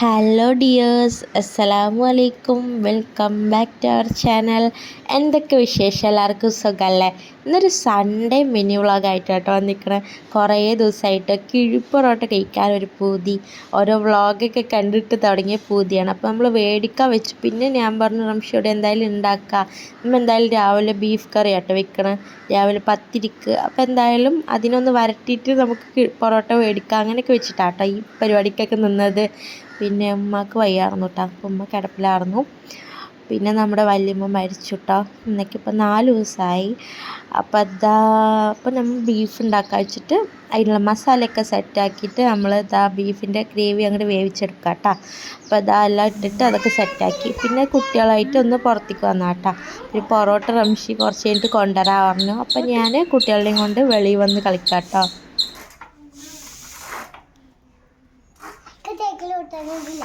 Hello dears അസ്സലാമു അലൈക്കും welcome back to our channel എന്തൊക്കെ വിശേഷം? എല്ലാവർക്കും സുഖമല്ലേ ഇന്നൊരു സൺഡേ മിനി വ്ളോഗായിട്ട് കേട്ടോ വന്നിരിക്കണേ. കുറേ ദിവസമായിട്ട് കിഴിപ്പൊറോട്ട കഴിക്കാൻ ഒരു പൂതി. ഓരോ വ്ളോഗൊക്കെ കണ്ടിട്ട് തുടങ്ങിയ പൂതിയാണ്. അപ്പോൾ നമ്മൾ വേടിക്കാൻ വെച്ചു. പിന്നെ ഞാൻ പറഞ്ഞു റംഷിയോട് എന്തായാലും ഉണ്ടാക്കാം. നമ്മൾ എന്തായാലും രാവിലെ ബീഫ് കറി ആട്ടോ വെക്കണം. രാവിലെ പത്തിരിക്ക്. അപ്പോൾ എന്തായാലും അതിനൊന്ന് വരട്ടിയിട്ട് നമുക്ക് പൊറോട്ട മേടിക്കാം അങ്ങനെയൊക്കെ വെച്ചിട്ടാട്ടോ ഈ പരിപാടിക്കൊക്കെ നിന്നത്. പിന്നെ ഉമ്മക്ക് വയ്യായിരുന്നു കേട്ടോ അപ്പോൾ ഉമ്മ കിടപ്പിലായിരുന്നു പിന്നെ നമ്മുടെ വല്യമ്മ മരിച്ചു കേട്ടോ ഇന്നേക്കിപ്പോൾ നാല് ദിവസമായി. അപ്പോൾ അതാ അപ്പോൾ നമ്മൾ ബീഫ് ഉണ്ടാക്കാൻ വെച്ചിട്ട് അതിനുള്ള മസാലയൊക്കെ സെറ്റാക്കിയിട്ട് നമ്മൾ ഇതാ ബീഫിന്റെ ഗ്രേവി അങ്ങോട്ട് വേവിച്ചെടുക്കുക കേട്ടോ. അപ്പോൾ അതാ എല്ലാം ഇട്ടിട്ട് അതൊക്കെ സെറ്റാക്കി പിന്നെ കുട്ടികളായിട്ട് ഒന്ന് പുറത്തേക്ക് വന്നാൽ കേട്ടോ. ഒരു പൊറോട്ട റംഷി കുറച്ച് കഴിഞ്ഞിട്ട് കൊണ്ടുവരാൻ പറഞ്ഞു. അപ്പോൾ ഞാൻ കുട്ടികളുടെയും കൊണ്ട് വെളിയിൽ വന്ന് കളിക്കാം കേട്ടോ. തേക്കിലോട്ടില്ല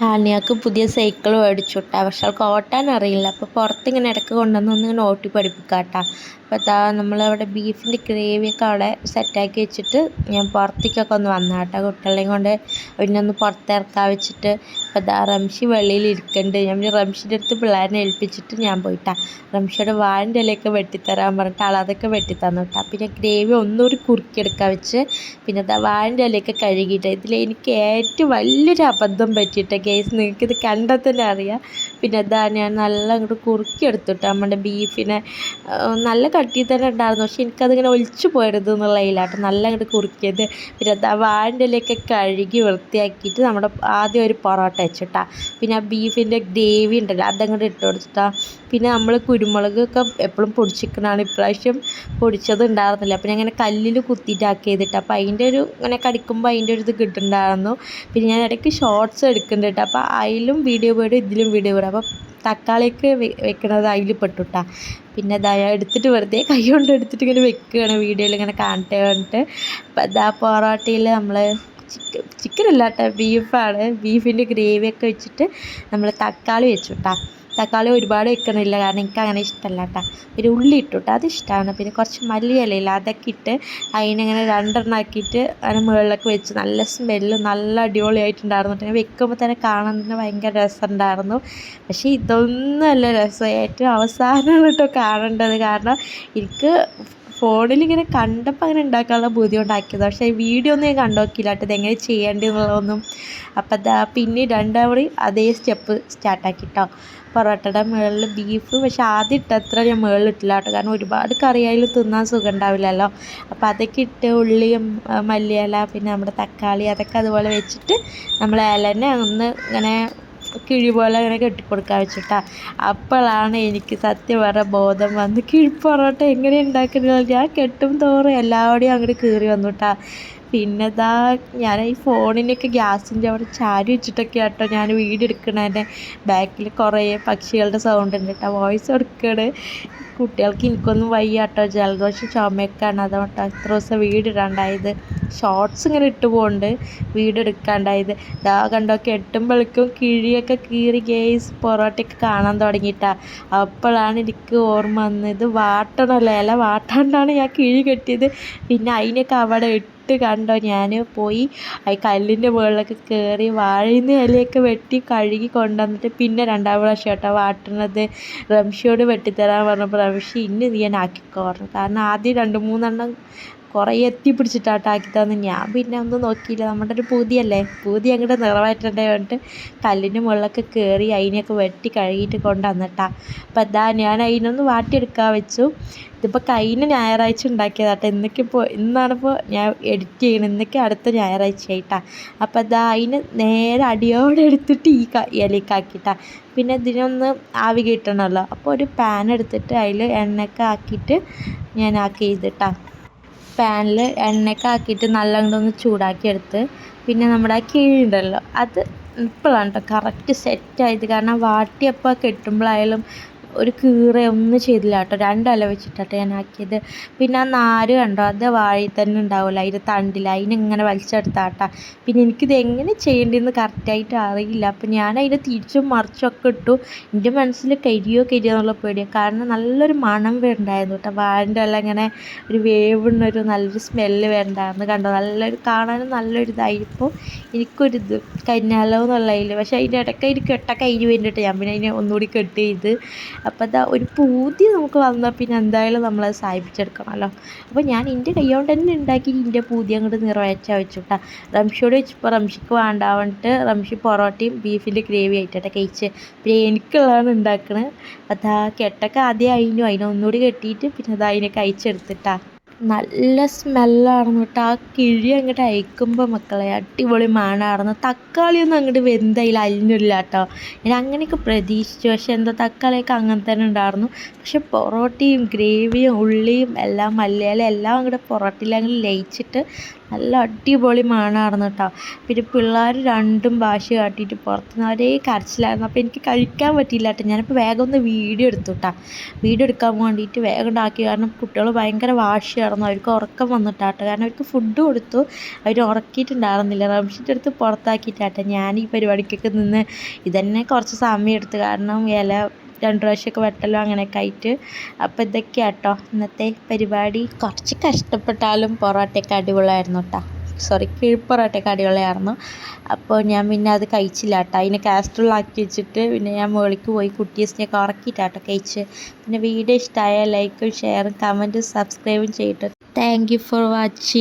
ഹാനിയാക്ക് പുതിയ സൈക്കിൾ മേടിച്ചു കേട്ടോ പക്ഷെ അവൾക്ക് ഓട്ടാൻ അറിയില്ല. അപ്പോൾ പുറത്ത് ഇങ്ങനെ ഇടയ്ക്ക് കൊണ്ടുവന്ന് ഒന്ന് ഇങ്ങനെ ഓട്ടി പഠിപ്പിക്കാം കേട്ടോ അപ്പോൾ അതാ നമ്മളവിടെ ബീഫിന്റെ ഗ്രേവിയൊക്കെ അവിടെ സെറ്റാക്കി വെച്ചിട്ട് ഞാൻ പുറത്തേക്കൊക്കെ ഒന്ന് വന്നാട്ടാ കുട്ടികളെയും കൊണ്ട്. പിന്നെ ഒന്ന് പുറത്തിറക്കാൻ വെച്ചിട്ട് അതാ റംഷി വെളിയിൽ ഇരിക്കണ്ട്. ഞാൻ റംഷിന്റെ അടുത്ത് പിള്ളേരെ ഏൽപ്പിച്ചിട്ട് ഞാൻ പോയിട്ടാ. റംഷിയുടെ വാഴന്റെ ഇലയൊക്കെ വെട്ടിത്തരാൻ പറഞ്ഞിട്ട് ആൾ അതൊക്കെ വെട്ടിത്തന്നു കേട്ടോ പിന്നെ ഗ്രേവി ഒന്നുകൂടി കുറുക്കിയെടുക്കാൻ വെച്ച് പിന്നെ അതാ വാഴന്റെ ഇലയൊക്കെ കഴുകിയിട്ട് ഇതിൽ എനിക്ക് ഏറ്റവും വലിയൊരു അബദ്ധം പറ്റിയിട്ട് കേസ് നിങ്ങൾക്ക് ഇത് കണ്ടാൽ തന്നെ അറിയാം. പിന്നെ അതാ ഞാൻ നല്ല അങ്ങോട്ട് കുറുക്കിയെടുത്തിട്ട് നമ്മുടെ ബീഫിനെ നല്ല കട്ടി തന്നെ ഉണ്ടായിരുന്നു. പക്ഷെ എനിക്കതിങ്ങനെ ഒലിച്ചു പോയരുത് എന്നുള്ള നല്ല അങ്ങോട്ട് കുറുക്കിയത്. പിന്നെ അതാ വാഴന്റെ ഇലയൊക്കെ കഴുകി വൃത്തിയാക്കിയിട്ട് നമ്മുടെ ആദ്യം ഒരു പൊറോട്ട വെച്ചിട്ടാ. പിന്നെ ആ ബീഫിന്റെ ഗ്രേവി ഉണ്ടല്ലോ അതങ്ങോട്ട് ഇട്ട് കൊടുത്തിട്ടാ. പിന്നെ നമ്മൾ കുരുമുളകൊക്കെ എപ്പോഴും പൊടിച്ചിരിക്കണതാണ് ഇപ്രാവശ്യം പൊടിച്ചത് ഉണ്ടായിരുന്നില്ല. അപ്പം ഞാൻ ഇങ്ങനെ കല്ലിൽ കുത്തിയിട്ടാക്കി ചെയ്തിട്ട്. അപ്പോൾ അതിന്റെ ഒരു ഇങ്ങനെ കടിക്കുമ്പോൾ അതിന്റെ ഒരു ഇത് കിട്ടുന്നുണ്ടായിരുന്നു. പിന്നെ ഞാൻ ഇടയ്ക്ക് ഷോർട്സ് എടുക്കുന്നുണ്ട് അപ്പോൾ അതിലും വീഡിയോ പോയിടും ഇതിലും വീഡിയോ പോയിടും അപ്പോൾ തക്കാളിയൊക്കെ വെക്കണത് അതിൽ പെട്ടുട്ടാ. പിന്നെ ഇതാ എടുത്തിട്ട് വെറുതെ കൈ കൊണ്ട് എടുത്തിട്ട് ഇങ്ങനെ വെക്കുകയാണ്. വീഡിയോയിൽ ഇങ്ങനെ കാണട്ടെ പറഞ്ഞിട്ട്. അപ്പം ഇതാ പൊറോട്ടയിൽ നമ്മൾ ചിക്കൻ ചിക്കൻ അല്ല കേട്ടോ ബീഫാണ്. ബീഫിന്റെ ഗ്രേവിയൊക്കെ വെച്ചിട്ട് നമ്മൾ തക്കാളി വെച്ചു കേട്ടോ തക്കാളി ഒരുപാട് വെക്കണില്ല കാരണം എനിക്ക് അങ്ങനെ ഇഷ്ടമല്ല കേട്ടോ പിന്നെ ഉള്ളി ഇട്ടു കേട്ടോ അത് ഇഷ്ടമാണ് പിന്നെ കുറച്ച് മല്ലിയിലയില്ല അതൊക്കെ ഇട്ട് അതിനിങ്ങനെ രണ്ടെണ്ണം ആക്കിയിട്ട് അതിന് മുകളിലൊക്കെ വെച്ച് നല്ല സ്മെല്ല് നല്ല അടിപൊളിയായിട്ടുണ്ടായിരുന്നു. കേട്ടോ വെക്കുമ്പോൾ തന്നെ കാണാൻ തന്നെ ഭയങ്കര രസമുണ്ടായിരുന്നു. പക്ഷേ ഇതൊന്നും അല്ല രസം. ഏറ്റവും അവസാനമാണ് കേട്ടോ കാണേണ്ടത്. കാരണം എനിക്ക് ഫോണിലിങ്ങനെ കണ്ടപ്പോൾ അങ്ങനെ ഉണ്ടാക്കാനുള്ള ബുദ്ധി ഉണ്ടാക്കിയത് പക്ഷേ വീഡിയോ ഒന്നും ഞാൻ കണ്ടു നോക്കിയില്ല. കേട്ടോ ഇതെങ്ങനെ ചെയ്യേണ്ടതെന്നുള്ളതൊന്നും അപ്പം അതാ പിന്നെ രണ്ടാമത് അതേ സ്റ്റെപ്പ് സ്റ്റാർട്ടാക്കി കേട്ടോ പൊറോട്ടയുടെ മുകളിൽ ബീഫ് പക്ഷെ ആദ്യം ഇട്ടത്ര ഞാൻ മുകളിൽ ഇട്ടില്ല കേട്ടോ. കാരണം ഒരുപാട് കറി അതിൽ തിന്നാൻ സുഖം ഉണ്ടാവില്ലല്ലോ. അപ്പോൾ അതൊക്കെ ഇട്ട് ഉള്ളിയും മല്ലിയില പിന്നെ നമ്മുടെ തക്കാളി അതൊക്കെ അതുപോലെ വെച്ചിട്ട് നമ്മൾ ഇലനെ ഒന്ന് ഇങ്ങനെ കിഴി പോലെ അങ്ങനെ കെട്ടിക്കൊടുക്കാൻ വെച്ചിട്ടാ. അപ്പോഴാണ് എനിക്ക് സത്യം പറഞ്ഞ ബോധം വന്ന് കിഴിപ്പൊറോട്ട എങ്ങനെ ഉണ്ടാക്കുന്നത് ഞാൻ കെട്ടും തോറും എല്ലാവരുടെയും അങ്ങോട്ട് കയറി വന്നു കേട്ടാ പിന്നെ ഞാൻ ഈ ഫോണിനൊക്കെ ഗ്യാസിന്റെ അവിടെ ചാരി വെച്ചിട്ടൊക്കെ കേട്ടോ ഞാൻ വീഡിയോ എടുക്കണതിന്റെ ബാക്കിൽ കുറേ പക്ഷികളുടെ സൗണ്ട് ഉണ്ട് കേട്ടോ. വോയിസ് കൊടുക്കുകയാണ് കുട്ടികൾക്ക് എനിക്കൊന്നും വയ്യ കേട്ടോ. ജലദോഷം ചുമയൊക്കെയാണ്. അതുകൊണ്ട് എത്ര ദിവസം വീഡിയോ ഷോർട്സ് ഇങ്ങനെ ഇട്ട് പോകുന്നുണ്ട് വീഡിയോ ഇതാ കണ്ടോ കെട്ടുമ്പോഴേക്കും കിഴിയൊക്കെ കീറി ഗേസ് പൊറോട്ടയൊക്കെ കാണാൻ തുടങ്ങിയിട്ടാ. അപ്പോഴാണ് എനിക്ക് ഓർമ്മ വന്നത്. വാട്ടണമല്ലോ ഇല വാട്ടാണ്ടാണ് ഞാൻ കിഴി കെട്ടിയത്. പിന്നെ അതിനൊക്കെ അവിടെ ഇട്ട് കണ്ടോ? ഞാൻ പോയി ആ കല്ലിന്റെ മുകളിലൊക്കെ കയറി വാഴയിന്ന് ഇലയൊക്കെ വെട്ടി കഴുകി കൊണ്ടുവന്നിട്ട് പിന്നെ രണ്ടാം പ്രാവശ്യം കേട്ടോ വാട്ടുന്നത് റംഷിയോട് വെട്ടിത്തരാൻ പറഞ്ഞപ്പോൾ റംഷി ഇന്ന് നീ ഞാൻ ആക്കിക്കോ പറഞ്ഞു കാരണം ആദ്യം രണ്ട് മൂന്നെണ്ണം കുറേ എത്തി പിടിച്ചിട്ടാട്ടോ ആക്കി തന്നു. ഞാൻ പിന്നെ ഒന്നും നോക്കിയില്ല. നമ്മുടെ ഒരു പൂതിയല്ലേ? പൂതി അങ്ങോട്ട് നിറവേറ്റണ്ടേ പറഞ്ഞിട്ട് കല്ലിന്റെ മുകളിലൊക്കെ കയറി അതിനെയൊക്കെ വെട്ടി കഴുകിയിട്ട് കൊണ്ടുവന്നിട്ടാ. അപ്പം എന്താ ഞാൻ അതിനൊന്ന് വാട്ടിയെടുക്കാൻ വെച്ചു. ഇതിപ്പോൾ കഴിഞ്ഞ ഞായറാഴ്ച ഉണ്ടാക്കിയതാട്ടോ ഇന്നൊക്കിപ്പോൾ ഇന്നാണിപ്പോൾ ഞാൻ എഡിറ്റ് ചെയ്യണം. ഇന്നൊക്കെ അടുത്ത ഞായറാഴ്ച ആയിട്ടാ അപ്പം അതാ അതിന് നേരെ അടിയോടെ എടുത്തിട്ട് ഈ ഇലക്കാക്കിട്ടാ പിന്നെ ഇതിനൊന്ന് ആവി കിട്ടണമല്ലോ അപ്പോൾ ഒരു പാൻ എടുത്തിട്ട് അതിൽ എണ്ണയൊക്കെ ആക്കിയിട്ട് ഞാൻ ആക്കി ചെയ്തിട്ടാ പാനിൽ എണ്ണയൊക്കെ ആക്കിയിട്ട് നല്ലോണം ഒന്ന് ചൂടാക്കിയെടുത്ത് പിന്നെ നമ്മുടെ ആ കിഴിയുണ്ടല്ലോ അത് ഇപ്പോഴാണ് കേട്ടോ കറക്റ്റ് സെറ്റായത് കാരണം വാട്ടിയപ്പോൾ കെട്ടുമ്പോഴായാലും ഒരു കീറ ഒന്നും ചെയ്തില്ല കേട്ടോ. രണ്ടല വെച്ചിട്ടാട്ടോ ഞാൻ ആക്കിയത്. പിന്നെ ആ നാര് കണ്ടോ? അത് വാഴയിൽ തന്നെ ഉണ്ടാവില്ല അതിന്റെ തണ്ടിൽ അതിനിങ്ങനെ വലിച്ചെടുത്താട്ടാ. പിന്നെ എനിക്കിത് എങ്ങനെ ചെയ്യേണ്ടതെന്ന് കറക്റ്റായിട്ട് അറിയില്ല. അപ്പം ഞാൻ അതിനെ തിരിച്ചും മറിച്ചും ഒക്കെ ഇട്ടു. എന്റെ മനസ്സിൽ കരിയോ കരിയോ എന്നുള്ള പേടിയാണ് കാരണം നല്ലൊരു മണം വരുന്നുണ്ടായിരുന്നു കേട്ടോ. വാഴന്റെ എല്ലാം ഇങ്ങനെ ഒരു വേവുന്നൊരു നല്ലൊരു സ്മെല്ല് വരുന്നുണ്ടായിരുന്നു കണ്ടോ? നല്ലൊരു കാണാനും നല്ലൊരു ഇതായിരിക്കും. എനിക്കൊരിത് കരിഞ്ഞാലോ എന്നുള്ളതിൽ പക്ഷേ അതിന്റെ ഇടയ്ക്ക് അതിന് കെട്ടൊക്കെ കഴിഞ്ഞ് വേണ്ടിയിട്ട് ഞാൻ പിന്നെ അതിനെ ഒന്നുകൂടി കെട്ട് ചെയ്ത് അപ്പോൾ അതാ ഒരു പൂതി നമുക്ക് വന്നാൽ പിന്നെ എന്തായാലും നമ്മളത് സാധിപ്പിച്ചെടുക്കണമല്ലോ അപ്പോൾ ഞാൻ എന്റെ കൈ കൊണ്ട് തന്നെ ഉണ്ടാക്കി എന്റെ പൂതി അങ്ങോട്ട് നിറവേറ്റാൻ വെച്ചുട്ടാ റംഷിയോട് വെച്ചപ്പോൾ റംഷിക്ക് വേണ്ടാവന്നിട്ട് റംഷി പൊറോട്ടയും ബീഫിന്റെ ഗ്രേവി ആയിട്ടാണ് കഴിച്ച്. പിന്നെ എനിക്കുള്ളതാണ് ഉണ്ടാക്കണത് അതാ കെട്ടൊക്കെ ആദ്യം അതിനും അതിനൊന്നുകൂടി കെട്ടിയിട്ട് പിന്നെ അത് അതിനെ കഴിച്ചെടുത്തിട്ടാ നല്ല സ്മെല്ലായിരുന്നു കേട്ടോ. ആ കിഴി അങ്ങോട്ട് അയക്കുമ്പോൾ മക്കളെ അടിപൊളി മണമായിരുന്നു തക്കാളിയൊന്നും അങ്ങോട്ട് വെന്തതിൽ അലിഞ്ഞില്ല കേട്ടോ. ഞാൻ അങ്ങനെയൊക്കെ പ്രതീക്ഷിച്ചു. പക്ഷെ എന്താ തക്കാളിയൊക്കെ അങ്ങനെ തന്നെ ഉണ്ടായിരുന്നു. പക്ഷെ പൊറോട്ടയും ഗ്രേവിയും ഉള്ളിയും എല്ലാം മലയാളം എല്ലാം അങ്ങോട്ട് പൊറോട്ടയിൽ അങ്ങ് ലയിച്ചിട്ട് നല്ല അടിപൊളി മണമായിരുന്നു കേട്ടോ പിന്നെ പിള്ളേർ രണ്ടും ഭാഷ കാട്ടിയിട്ട് പുറത്തുനിന്ന് ഒരേ കരച്ചിലായിരുന്നു. അപ്പോൾ എനിക്ക് കഴിക്കാൻ പറ്റിയില്ല കേട്ടോ ഞാനിപ്പോൾ വേഗം ഒന്ന് വീഡിയോ എടുത്തു കേട്ടോ വീഡിയോ എടുക്കാൻ വേണ്ടിയിട്ട് വേഗം ഉണ്ടാക്കി കാരണം കുട്ടികൾ ഭയങ്കര വാശിയായിരുന്നു. അവർക്ക് ഉറക്കം വന്നിട്ടാട്ടോ കാരണം അവർക്ക് ഫുഡ് കൊടുത്തു. അവർ ഉറക്കിയിട്ടുണ്ടായിരുന്നില്ല. റംഷിന്റെ അടുത്ത് പുറത്താക്കിയിട്ടാട്ടോ ഞാൻ ഈ പരിപാടിക്കൊക്കെ നിന്ന് ഇതന്നെ കുറച്ച് സമയം എടുത്തു. കാരണം ഇല രണ്ട് പ്രാവശ്യമൊക്കെ വെട്ടലും അങ്ങനെയൊക്കെ ആയിട്ട്. അപ്പോൾ കേട്ടോ ഇന്നത്തെ പരിപാടി. കുറച്ച് കഷ്ടപ്പെട്ടാലും പൊറോട്ടയൊക്കെ അടിപൊളിയായിരുന്നു കേട്ടോ സോറി കിഴിപ്പൊറോട്ടയൊക്കെ അടിപൊളിയായിരുന്നു. അപ്പോൾ ഞാൻ പിന്നെ അത് കഴിച്ചില്ല കേട്ടോ അതിനെ കാസ്ട്രോളാക്കി വെച്ചിട്ട് പിന്നെ ഞാൻ മുകളിലേക്ക് പോയി കുട്ടീസിനെയൊക്കെ ഉറക്കിയിട്ടാട്ടോ കഴിച്ച്. പിന്നെ വീഡിയോ ഇഷ്ടമായ ലൈക്കും ഷെയറും കമന്റും സബ്സ്ക്രൈബും ചെയ്തിട്ട്. Thank you for watching